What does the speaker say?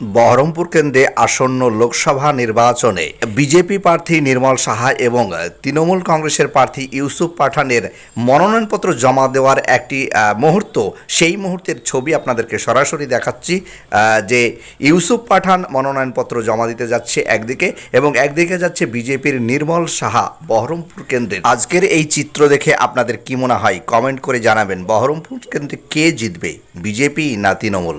বহরমপুর কেন্দ্রে আসন্ন লোকসভা নির্বাচনে বিজেপি প্রার্থী নির্মল সাহা এবং তৃণমূল কংগ্রেসের প্রার্থী ইউসুফ পাঠানের মনোনয়নপত্র জমা দেওয়ার একটি মুহূর্ত। সেই মুহূর্তের ছবি আপনাদেরকে সরাসরি দেখাচ্ছি যে ইউসুফ পাঠান মনোনয়নপত্র জমা দিতে যাচ্ছে একদিকে এবং একদিকে যাচ্ছে বিজেপির নির্মল সাহা বহরমপুর কেন্দ্রে। আজকের এই চিত্র দেখে আপনাদের কি মনে হয়? কমেন্ট করে জানাবেন। বহরমপুর কেন্দ্রে কে জিতবে? বিজেপি না তৃণমূল?